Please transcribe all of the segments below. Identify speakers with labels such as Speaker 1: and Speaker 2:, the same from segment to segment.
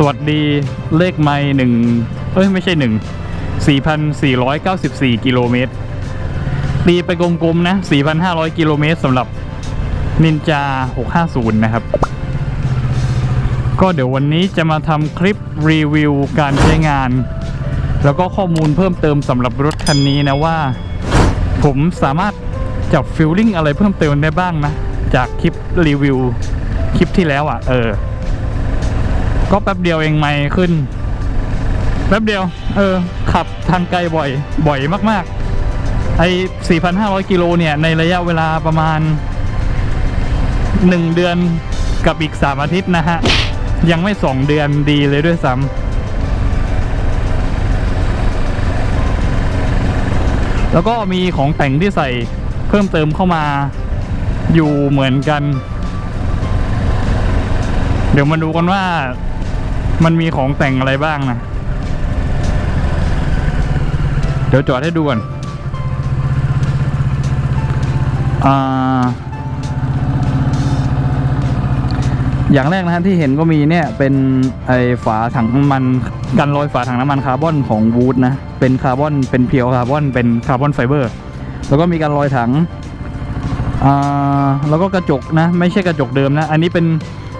Speaker 1: สวัสดีเลขไม่หนึ่งเอ้ย ไม่ใช่หนึ่งสี่พันสี่ร้อยเก้าสิบสี่กิโลเมตรตีไปกลมๆนะสี่พันห้าร้อยกิโลเมตรสำหรับนินจาหกห้าศูนย์นะครับ ก็เดี๋ยววันนี้จะมาทำคลิปรีวิวการใช้งาน แล้วก็ข้อมูลเพิ่มเติมสำหรับรถคันนี้นะว่า ผมสามารถจับฟิลลิ่งอะไรเพิ่มเติมได้บ้างนะ จากคลิปรีวิวคลิปที่แล้วอะ เออ ก็แป๊บเดียวเองไม่ขึ้น แป๊บเดียว เออ ขับทางไกลบ่อย บ่อยมาก ๆ ไอ้ 4,500 กิโลเนี่ย ในระยะเวลาประมาณ 1 เดือนกับอีก 3 อาทิตย์นะฮะ ยังไม่ 2 เดือนดีเลยด้วยซ้ำแล้วก็มีของแต่งที่ใส่เพิ่มเติมเข้ามาอยู่เหมือนกัน เดี๋ยวมาดูกันว่า มันมีของแต่งอะไรบ้างนะ เดี๋ยวจอดให้ดูก่อนอย่างแรกนะฮะที่เห็นก็มีเนี่ยเป็นไอฝาถังน้ำมันกันรอยฝาถังน้ำมันคาร์บอนของวูดนะ เป็นคาร์บอนเป็นเพียวคาร์บอนเป็นคาร์บอนไฟเบอร์ แล้วก็มีการรอยถังแล้วก็กระจกนะ ไม่ใช่กระจกเดิมนะ อันนี้เป็น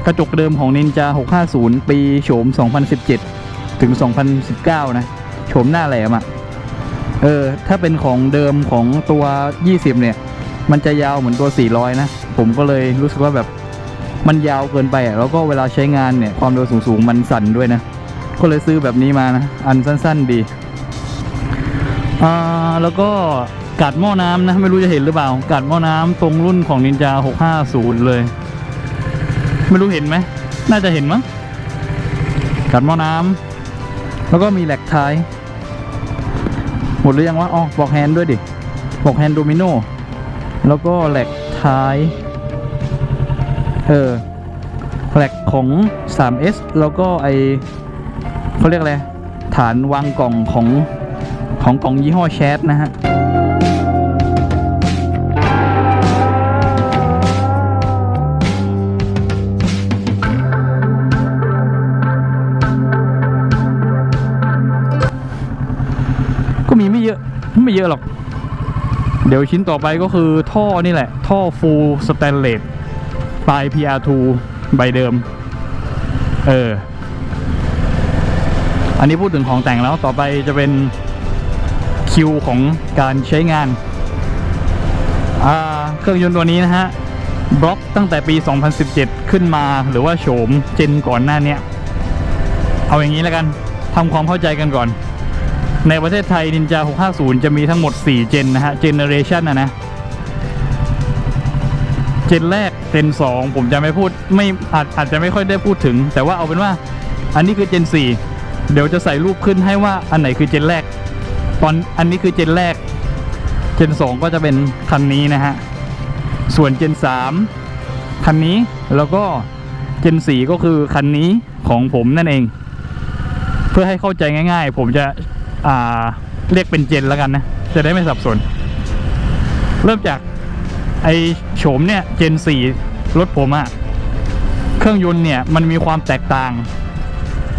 Speaker 1: กระจกเดิมของ Ninja 650 ปีโฉม 2017 ถึง 2019 นะ โฉมหน้าแหลมอะ่ะ เออ ถ้าเป็นของเดิมของตัว 20 เนี่ย มันจะยาวเหมือนตัว 400 นะ ผมก็เลยรู้สึกว่าแบบมันยาวเกินไปอะ แล้วก็เวลาใช้งานเนี่ย ความเร็วสูงๆ มันสั่นด้วยนะ ก็เลยซื้อแบบนี้มานะ อันสั้นๆ ดี อ่า แล้วก็กาดหม้อน้ำนะ ไม่รู้จะเห็นหรือเปล่ากาดหม้อน้ำตรงรุ่นของ Ninja 650 เลย ไม่รู้เห็นไหม น่าจะเห็นมั้งกาดหม้อน้ำ แล้วก็มีแหลกท้าย หมดหรือยังวะ อ๋อ บอกแฮนด์ด้วยดิ บอกแฮนด์โดมิโน แล้วก็แหลกท้าย เออ แหลกของ 3S แล้วก็ไอเขาเรียกอะไร ฐานวางกล่องของของกล่องยี่ห้อแชทนะฮะ เยอะหรอก เดี๋ยวชิ้นต่อไปก็คือท่อนี่แหละ ท่อฟูลสแตนเลสปลาย PR2 ใบเดิม เออ อันนี้พูดถึงของแต่งแล้วต่อไปจะเป็นคิวของการใช้งาน เครื่องยนต์ตัวนี้นะฮะ บล็อกตั้งแต่ปี 2017 ขึ้นมาหรือว่าโฉมเจนก่อนหน้านี้เอาอย่างนี้แล้วกันทำความเข้าใจกันก่อน ในประเทศไทย Ninja 650 จะมีทั้งหมด 4 เจนนะฮะ เจเนเรชันนะนะ เจนแรก เจน 2 ผมจะไม่พูดไม่อาจอาจจะไม่ค่อยได้พูดถึง แต่ว่าเอาเป็นว่า อันนี้คือเจน 4 เดี๋ยวจะใส่รูปขึ้นให้ว่าอันไหนคือเจนแรก ตอนอันนี้คือเจนแรก เจน 2 ก็จะเป็นคันนี้นะฮะ ส่วนเจน 3 คันนี้แล้วก็เจน 4 ก็คือคันนี้ของผมนั่นเอง เพื่อให้เข้าใจง่าย ๆ ผมจะ เรียกเป็นเจนแล้วกันนะ จะได้ไม่สับสน เริ่มจากไอโฉมเนี่ยเจน 4 รถผมอะเครื่องยนต์เนี่ยมันมีความแตกต่าง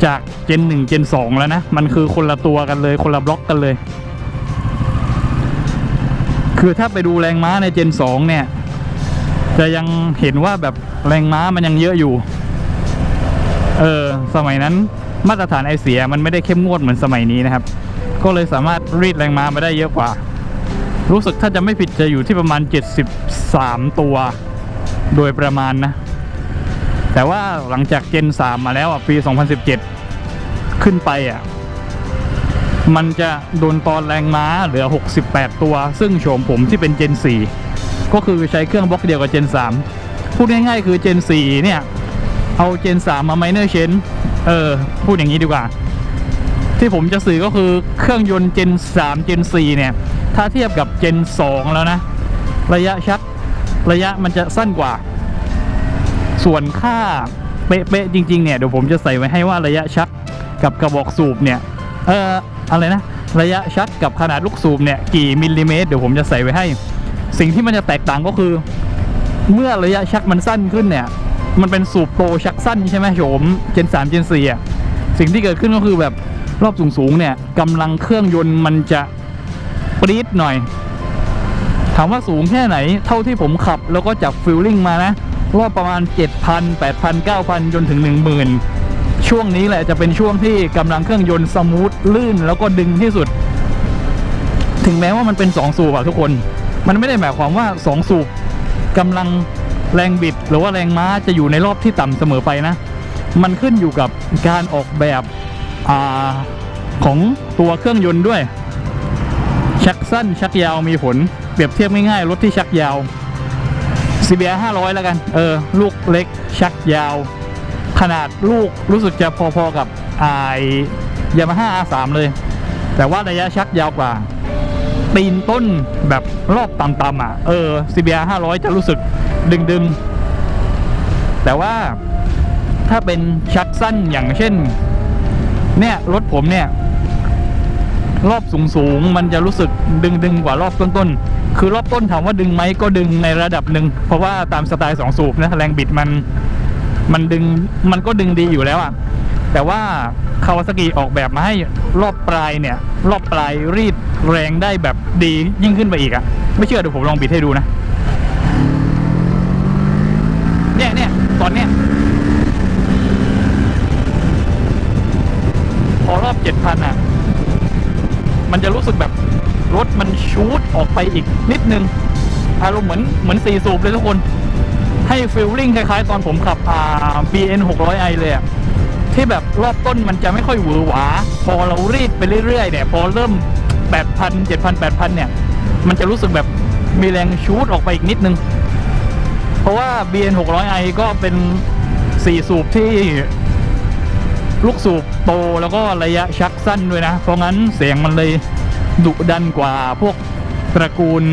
Speaker 1: จากเจน 1 เจน 2 แล้วนะ มันคือคนละตัวกันเลย คนละบล็อกกันเลย คือถ้าไปดูแรงม้าในเจน 2 เนี่ย จะยังเห็นว่าแบบแรงม้ามันยังเยอะอยู่ เออ สมัยนั้นมาตรฐานไอเสียมันไม่ได้เข้มงวดเหมือนสมัยนี้นะครับ ก็เลยสามารถรีดแรงม้ามาได้เยอะกว่า รู้สึกถ้าจะไม่ผิดจะอยู่ที่ประมาณ 73 ตัว โดยประมาณนะ แต่ว่าหลังจากเจน 3 มาแล้วอะ ปี 2017 ขึ้นไปอะ มันจะโดนตอนแรงม้าเหลือ 68 ตัว ซึ่งโฉมผมที่เป็นเจน 4 ก็คือใช้เครื่องบล็อกเดียวกับเจน 3 พูดง่ายๆ คือเจน 4 เนี่ย เอาเจน 3 มาไมเนอร์เชนเออ พูดอย่างนี้ดีกว่า ที่ผมจะสื่อก็คือเครื่องยนต์เจน3เจน4เนี่ย ถ้าเทียบกับเจน2แล้วนะ ระยะชักระยะมันจะสั้นกว่า ส่วนค่าเป๊ะๆจริง ๆ เนี่ย เดี๋ยวผมจะใส่ไว้ให้ว่าระยะชักกับกระบอกสูบเนี่ย เอออะไรนะ ระยะชักกับขนาดลูกสูบเนี่ย กี่มิลลิเมตรเดี๋ยวผมจะใส่ไว้ให้ สิ่งที่มันจะแตกต่างก็คือ เมื่อระยะชักมันสั้นขึ้นเนี่ย มันเป็นสูบโตชักสั้นใช่ไหมโฉมเจน3เจน4อะสิ่งที่เกิดขึ้นก็คือแบบ รอบสูงๆเนี่ยกำลังเครื่องยนต์มันจะปรี๊ดหน่อย ถามว่าสูงแค่ไหน เท่าที่ผมขับแล้วก็จับฟิลลิ่งมานะรอบประมาณ 7,000 8,000 9,000 จนถึง 10,000 ช่วงนี้แหละจะเป็นช่วงที่กำลังเครื่องยนต์สมูทลื่นแล้วก็ดึงที่สุด ถึงแม้ว่ามันเป็น 2 สูบอะทุกคน มันไม่ได้หมายความว่า 2 สูบกำลังแรงบิด หรือว่าแรงม้าจะอยู่ในรอบที่ต่ำเสมอไปนะ มันขึ้นอยู่กับการออกแบบ อของตัวเครื่องยนต์ด้วย ชักสั้นชักยาวมีผล เปรียบเทียบง่ายๆรถที่ชักยาว CBR 500 แล้วกัน เออ ลูกเล็ก ชักยาว ขนาดลูกรู้สึกจะพอๆกับไอยามาฮ่า R3 เลย แต่ว่าระยะชักยาวกว่า ตีนต้นแบบรอบต่ำๆอะ เออ CBR 500 จะรู้สึกดึงๆ แต่ว่าถ้าเป็นชักสั้นอย่างเช่น เนี่ยรถผมเนี่ย รอบสูงๆมันจะรู้สึกดึงดึงกว่ารอบต้นๆคือรอบต้นถามว่าดึงไหมก็ดึงในระดับหนึ่งเพราะว่าตามสไตล์สองสูบนะแรงบิดมัน มันดึงมันก็ดึงดีอยู่แล้วอะแต่ว่าคาวาซากิออกแบบมาให้รอบปลายเนี่ย รอบปลายรีดแรงได้แบบดียิ่งขึ้นไปอีกอะไม่เชื่อเดี๋ยวผมลองบิดให้ดูนะเนี่ยเนี่ยตอนเนี้ย พอรอบ เจ็ดพันอะ มันจะรู้สึกแบบรถมันชูดออกไปอีกนิดนึง อารมณ์เหมือนเหมือนสี่สูบเลยทุกคน ให้ฟิลลิ่งคล้ายๆ ตอนผมขับอ่า BN 600i เลยอะที่แบบรอบต้นมันจะไม่ค่อยหวือหวา พอเรารีดไปเรื่อยๆเนี่ย พอเริ่ม 8,000 7,000 8,000 เนี่ย มันจะรู้สึกแบบมีแรงชูดออกไปอีกนิดนึง เพราะว่า BN 600i ก็เป็นสี่สูบที่ ลูกสูบโตแล้วก็ระยะชักสั้นด้วยนะ เพราะงั้นเสียงมันเลยดุดันกว่าพวกตระกูล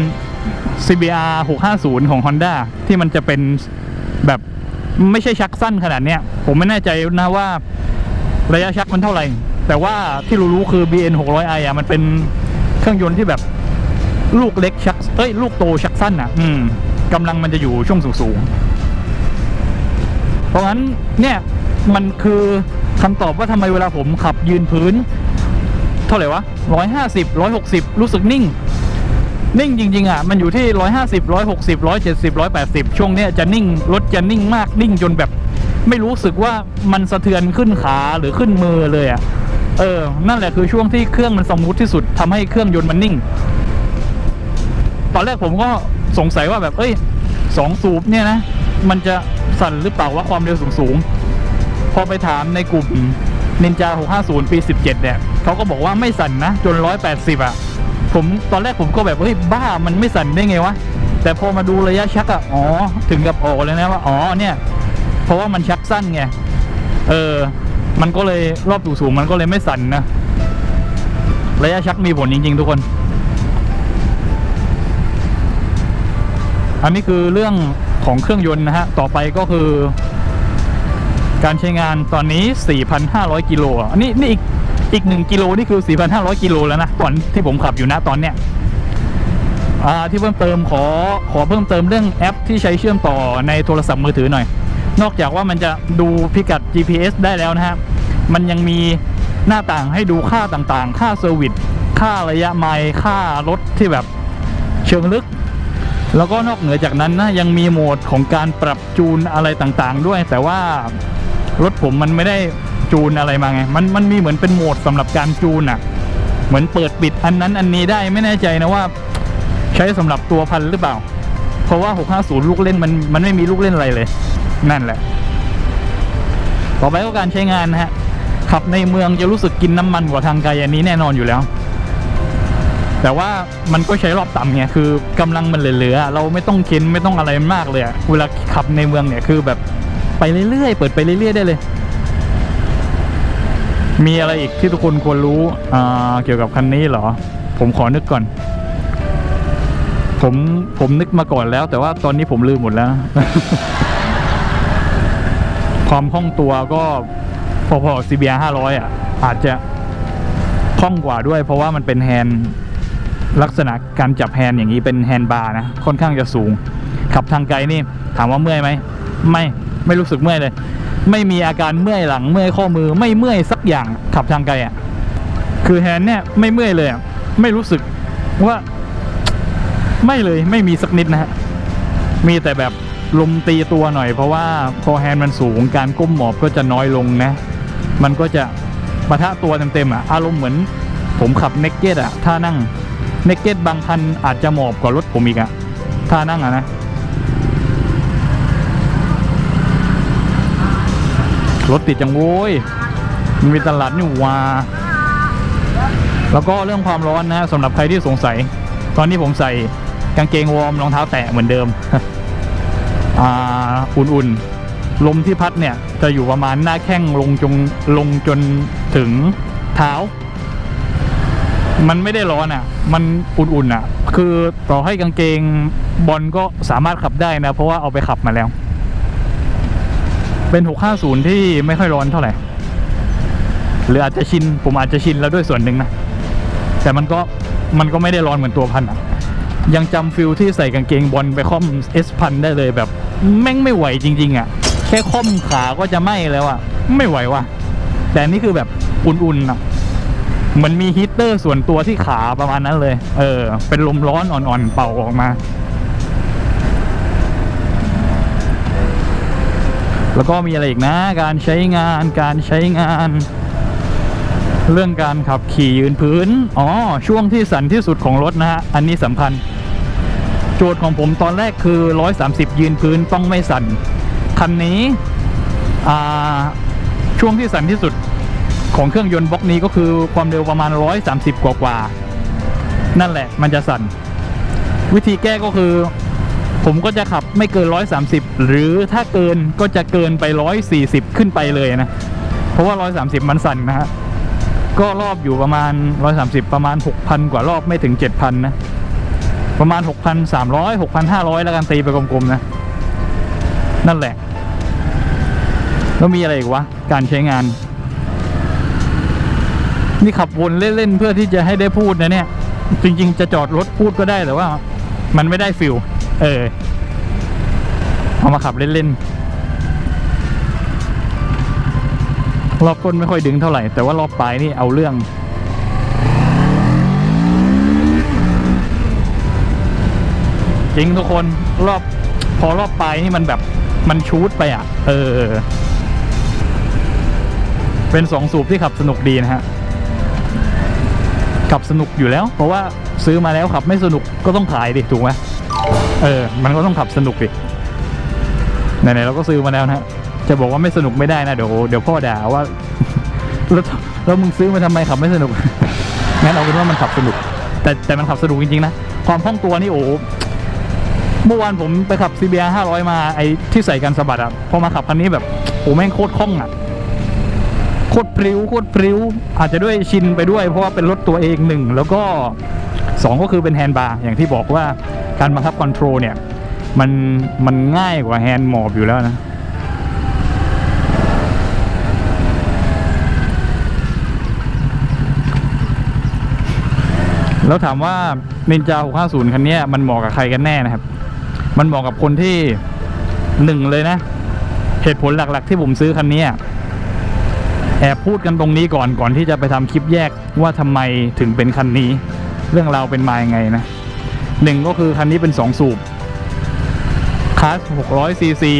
Speaker 1: CBR 650 ของ Honda ที่มันจะเป็นแบบไม่ใช่ชักสั้นขนาดเนี้ย ผมไม่แน่ใจนะว่าระยะชักมันเท่าไหร่ แต่ว่าที่รู้ๆคือ BN 600i อะมันเป็นเครื่องยนต์ที่แบบลูกเล็กชัก เอ้ย ลูกโตชักสั้นอะ อืมกำลังมันจะอยู่ช่วงสูงๆ เพราะงั้นเนี่ย มันคือคำตอบว่าทำไมเวลาผมขับยืนพื้น เท่าไหร่วะร้อยห้าสิบร้อยหกสิบรู้สึกนิ่ง นิ่งจริง ๆ อะ มันอยู่ที่ร้อยห้าสิบร้อยหกสิบร้อยเจ็ดสิบร้อยแปดสิบช่วงเนี้ยจะนิ่งรถจะนิ่งมากนิ่งจนแบบ ไม่รู้สึกว่ามันสะเทือนขึ้นขาหรือขึ้นมือเลยอะเออ นั่นแหละคือช่วงที่เครื่องมันสมูทที่สุดทำให้เครื่องยนต์มันนิ่ง ตอนแรกผมก็สงสัยว่าแบบ เอ้ยสองสูบเนี่ยนะ มันจะสั่นหรือเปล่าว่าความเร็วสูงๆ พอไปถามในกลุ่ม Ninja 650 ปี 17 เนี่ยเขาก็บอกว่าไม่สั่นนะ จน 180 อะ ผมตอนแรกผมก็แบบเฮ้ยบ้ามันไม่สั่นได้ไงวะ แต่พอมาดูระยะชักอะ อ๋อ ถึงกับออกเลยนะว่า อ๋อเนี่ย เพราะว่ามันชักสั้นไง เออ มันก็เลยรอบสูงๆมันก็เลยไม่สั่นนะ ระยะชักมีผลจริง ๆ ทุกคน อันนี้คือเรื่องของเครื่องยนต์นะฮะ ต่อไปก็คือ การใช้งานตอนนี้ 4,500 กิโลอันนี้นี่อีกอีกหนึ่งกิโลนี่คือ 4,500 กิโลแล้วนะก่อนที่ผมขับอยู่นะตอนเนี้ยที่เพิ่มเติมขอขอเพิ่มเติมเรื่องแอปที่ใช้เชื่อมต่อในโทรศัพท์มือถือหน่อย นอกจากว่ามันจะดูพิกัด GPS ได้แล้วนะฮะมันยังมีหน้าต่างให้ดูค่าต่างๆ ค่าเซอร์วิสค่าระยะไมล์ค่ารถที่แบบเชิงลึก แล้วก็นอกเหนือจากนั้นนะยังมีโหมดของการปรับจูนอะไรต่างๆ ด้วย แต่ว่า รถผมมันไม่ได้จูนอะไรมาไง มันมันมีเหมือนเป็นโหมดสำหรับการจูนอะเหมือนเปิดปิดอันนั้นอันนี้ได้ไม่แน่ใจนะว่า ใช้สำหรับตัวพันหรือเปล่า เพราะว่า 650 ลูกเล่นมันมันไม่มีลูกเล่นอะไรเลย นั่นแหละ ต่อไปก็การใช้งานนะฮะ ขับในเมืองจะรู้สึกกินน้ำมันกว่าทางไกลอันนี้แน่นอนอยู่แล้ว แต่ว่ามันก็ใช้รอบต่ำไงคือกำลังมันเหลือๆเราไม่ต้องเค้นไม่ต้องอะไรมากเลยเวลาขับในเมืองเนี่ยคือแบบ ไปเรื่อยๆ เปิดไปเรื่อยๆได้เลย มีอะไรอีกที่ทุกคนควรรู้เกี่ยวกับคันนี้เหรอ ผมขอนึกก่อน ผมผมนึกมาก่อนแล้ว แต่ว่าตอนนี้ผมลืมหมดแล้ว ความคล่องตัวก็พอๆ CBR 500 อะ อาจจะคล่องกว่าด้วย เพราะว่ามันเป็นแฮนด์ลักษณะการจับแฮนด์อย่างนี้เป็นแฮนด์บาร์นะ ค่อนข้างจะสูง ขับทางไกลนี่ ถามว่าเมื่อยไหม ไม่ ไม่รู้สึกเมื่อยเลย ไม่มีอาการเมื่อยหลังเมื่อยข้อมือไม่เมื่อยสักอย่างขับทางไกลอะคือแฮนด์เนี่ยไม่เมื่อยเลยอะไม่รู้สึกว่าไม่เลยไม่มีสักนิดนะฮะมีแต่แบบลมตีตัวหน่อยเพราะว่าพอแฮนด์มันสูงการก้มหมอบก็จะน้อยลงนะ มันก็จะปะทะตัวเต็มๆอะอารมณ์เหมือน ผมขับเนกเก็ตอะถ้านั่งเนกเก็ตบางคันอาจจะหมอบกว่ารถผมอีกอะถ้านั่งอะนะ รถติดจังโว้ยมันมีตลาดนี่ว่าแล้วก็เรื่องความร้อนนะสำหรับใครที่สงสัย ตอนนี้ผมใส่กางเกงวอร์มรองเท้าแตะเหมือนเดิมอ่าอุ่นๆลมที่พัดเนี่ย จะอยู่ประมาณหน้าแข้งลงจงลงจนถึงเท้า มันไม่ได้ร้อนอะ มันอุ่นๆอะ คือต่อให้กางเกงบอลก็สามารถขับได้นะ เพราะว่าเอาไปขับมาแล้ว เป็น 650 ที่ไม่ค่อยร้อนเท่าไหร่ หรืออาจจะชิน ผมอาจจะชินแล้วด้วยส่วนหนึ่งนะ แต่มันก็มันก็ไม่ได้ร้อนเหมือนตัวพันอะยังจำฟิลที่ใส่กางเกงบอลไปค่อมเอสพันได้เลยแบบ แม่งไม่ไหวจริง ๆอะ แค่ค่อมขาก็จะไหม้แล้วอะ ไม่ไหวว่ะ แต่นี่คือแบบอุ่นๆอะเหมือนมีฮีตเตอร์ส่วนตัวที่ขาประมาณนั้นเลย เออ เป็นลมร้อนอ่อนๆเป่าออกมา แล้วก็มีอะไรอีกนะ การใช้งานการใช้งาน เรื่องการขับขี่ยืนพื้น อ๋อ ช่วงที่สั่นที่สุดของรถนะฮะ อันนี้สำคัญ โจทย์ของผมตอนแรกคือ 130 ยืนพื้นต้องไม่สั่นคันนี้ช่วงที่สั่นที่สุดของเครื่องยนต์บล็อกนี้ก็คือความเร็วประมาณ 130 กว่ากว่า นั่นแหละมันจะสั่น วิธีแก้ก็คือ ผมก็จะขับไม่เกิน 130 หรือถ้าเกินก็จะเกินไป 140 ขึ้นไปเลยนะ เพราะว่า 130 มันสั่นนะฮะก็รอบอยู่ประมาณ 130 ประมาณ 6,000 กว่ารอบไม่ถึง 7,000 นะ ประมาณ 6,300 6,500 แล้วกันตีไปกลมๆนะ นั่นแหละ แล้วมีอะไรอีกวะ การใช้งาน นี่ขับวนเล่น ๆ เพื่อที่จะให้ได้พูดนะเนี่ย จริง ๆ จะจอดรถพูดก็ได้แต่ว่า มันไม่ได้ฟิล เออ เอามาขับเล่นๆ รอบก้นไม่ค่อยดึงเท่าไหร่ แต่ว่ารอบปลายนี่เอาเรื่อง จริงทุกคนรอบพอรอบปลายนี่มันแบบมันชูดไปอะ เออ เป็นสองสูบที่ขับสนุกดีนะฮะ ขับสนุกอยู่แล้ว เพราะว่าซื้อมาแล้วขับไม่สนุกก็ต้องขายดิ ถูกไหม เออ มันก็ต้องขับสนุกดิไหนๆเราก็ซื้อมาแล้วนะจะบอกว่าไม่สนุกไม่ได้นะเดี๋ยวเดี๋ยวพ่อด่าว่าแล้วแล้วมึงซื้อมาทำไมขับไม่สนุก งั้นเอาเป็นว่ามันขับสนุก แต่แต่มันขับสนุกจริงๆนะ ความคล่องตัวนี่โอ้เมื่อวานผมไปขับ CBR 500 มาไอ้ที่ใส่กันสะบัดอะพอมาขับคันนี้แบบโอ้แม่งโคตรคล่องอะโคตรพริ้วโคตรพริ้ว อาจจะด้วยชินไปด้วย เพราะว่าเป็นรถตัวเองหนึ่ง แล้วก็ สองก็คือเป็นแฮนด์บาร์อย่างที่บอกว่าการบังคับคอนโทรลเนี่ยมันมันง่ายกว่าแฮนด์หมอบอยู่แล้วนะแล้วถามว่า Ninja 650 คันนี้มันเหมาะกับใครกันแน่นะครับ มันเหมาะกับคนที่หนึ่งเลยนะ เหตุผลหลักๆ ที่ผมซื้อคันนี้แอบพูดกันตรงนี้ก่อนก่อนที่จะไปทำคลิปแยกว่าทำไมถึงเป็นคันนี้ เรื่องราวเป็นมายังไงนะหนึ่งก็คือคันนี้เป็น 2 สูบคลาส600ซีซี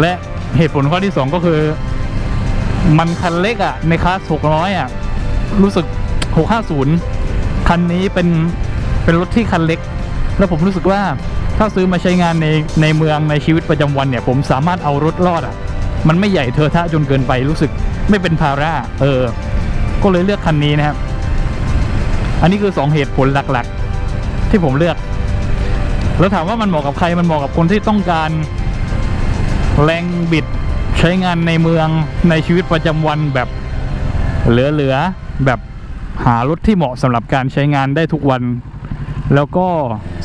Speaker 1: และเหตุผลข้อที่ 2 ก็คือ มันคันเล็กอะ่ะ ในคลาส600อะ รู้สึก 650 คันนี้เป็นเป็นรถที่คันเล็ก แล้วผมรู้สึกว่าถ้าซื้อมาใช้งานในในเมืองในชีวิตประจำวันเนี่ย ผมสามารถเอารถรอดอะ มันไม่ใหญ่เทอะทะจนเกินไปรู้สึกไม่เป็นภาระเออ ก็เลยเลือกคันนี้นะครับ อันนี้คือสองเหตุผลหลักๆ ที่ผมเลือก แล้วถามว่ามันเหมาะกับใครมันเหมาะกับคนที่ต้องการแรงบิดใช้งานในเมืองในชีวิตประจำวันแบบเหลือๆแบบหารถที่เหมาะสำหรับการใช้งานได้ทุกวัน แล้วก็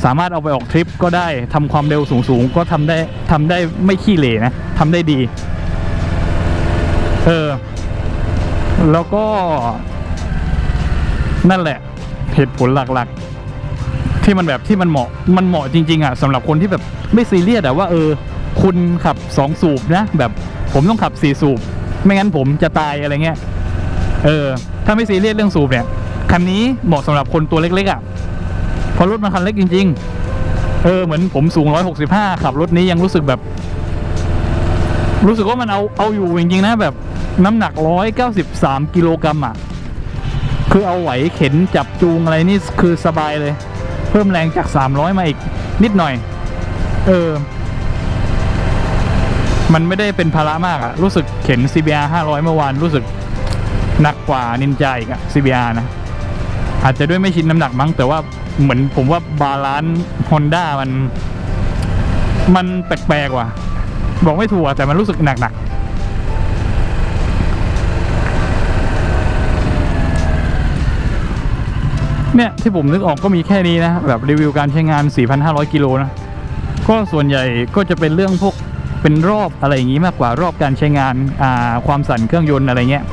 Speaker 1: สามารถเอาไปออกทริปก็ได้ทำความเร็วสูงๆ ก็ทำได้ทำได้ไม่ขี้เหร่นะทำได้ดี เออ แล้วก็นั่นแหละ เหตุผลหลักๆ ที่มันแบบที่มันเหมาะมันเหมาะจริง ๆอะสำหรับคนที่แบบไม่ซีเรียสอะว่าเออ คุณขับสองสูบนะแบบผมต้องขับสี่สูบ ไม่งั้นผมจะตายอะไรเงี้ยเออ ถ้าไม่ซีเรียสเรื่องสูบเนี่ยคันนี้เหมาะสำหรับคนตัวเล็กๆอะเพราะรถมันคันเล็กจริง ๆ เออเหมือนผมสูง165ขับรถนี้ยังรู้สึกแบบ รู้สึกว่ามันเอาเอาอยู่จริงๆนะแบบน้ำหนัก193กิโลกรัมอะ คือเอาไหวเข็นจับจูงอะไรนี่คือสบายเลย เพิ่มแรงจาก 300 มาอีกนิดหน่อย เออ มันไม่ได้เป็นภาระมากอะรู้สึกเข็น CBR 500 เมื่อวานรู้สึกหนักกว่านินจาอีกอะ CBR นะ อาจจะด้วยไม่ชินน้ำหนักมั้ง แต่ว่าเหมือนผมว่าบาลานซ์ฮอนด้ามัน มันแปลกๆว่ะ บอกไม่ถูกอะแต่มันรู้สึกหนักๆ เนี่ยที่ผมนึกออกก็มีแค่นี้นะ แบบรีวิวการใช้งาน 4,500 กิโลนะ ก็ส่วนใหญ่ก็จะเป็นเรื่องพวกเป็นรอบอะไรอย่างนี้มากกว่ารอบการใช้งานอ่าความสั่นเครื่องยนต์อะไรเงี้ย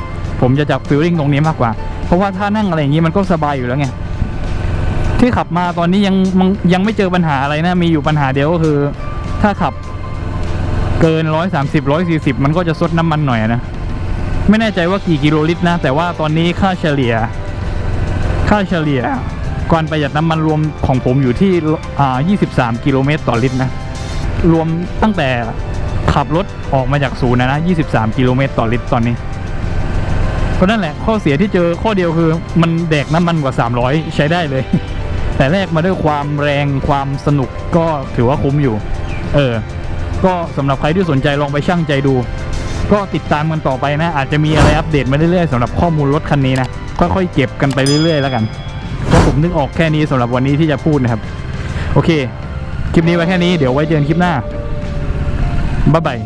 Speaker 1: ผมจะจับฟิลลิ่งตรงนี้มากกว่า เพราะว่าถ้านั่งอะไรอย่างนี้มันก็สบายอยู่แล้วไงที่ขับมาตอนนี้ยังยังไม่เจอปัญหาอะไรนะ มีอยู่ปัญหาเดียวก็คือ ถ้าขับเกินร้อยสามสิบร้อยสี่สิบมันก็จะซดน้ำมันหน่อยนะ ไม่แน่ใจว่ากี่กิโลลิตรนะ แต่ว่าตอนนี้ค่าเฉลี่ย ค่าเฉลี่ยการประหยัดน้ำมันรวมของผมอยู่ที่อ่า23 กิโลเมตรต่อลิตรนะ รวมตั้งแต่ขับรถออกมาจากศูนย์นะนะ 23 กิโลเมตรต่อลิตรตอนนี้ ก็นั่นแหละข้อเสียที่เจอข้อเดียวคือมันแดกน้ำมันกว่า 300 ใช้ได้เลย แต่แรกมาด้วยความแรงความสนุกก็ถือว่าคุ้มอยู่ เออ ก็สำหรับใครที่สนใจลองไปชั่งใจดู ก็ติดตามกันต่อไปนะ อาจจะมีอะไรอัปเดตมาเรื่อยๆสำหรับข้อมูลรถคันนี้นะ ค่อยๆเก็บกันไปเรื่อยๆแล้วกันเพราะผมนึกออกแค่นี้สำหรับวันนี้ที่จะพูดนะครับ โอเค คลิปนี้ไว้แค่นี้เดี๋ยวไว้เจอกันคลิปหน้าบ๊ายบาย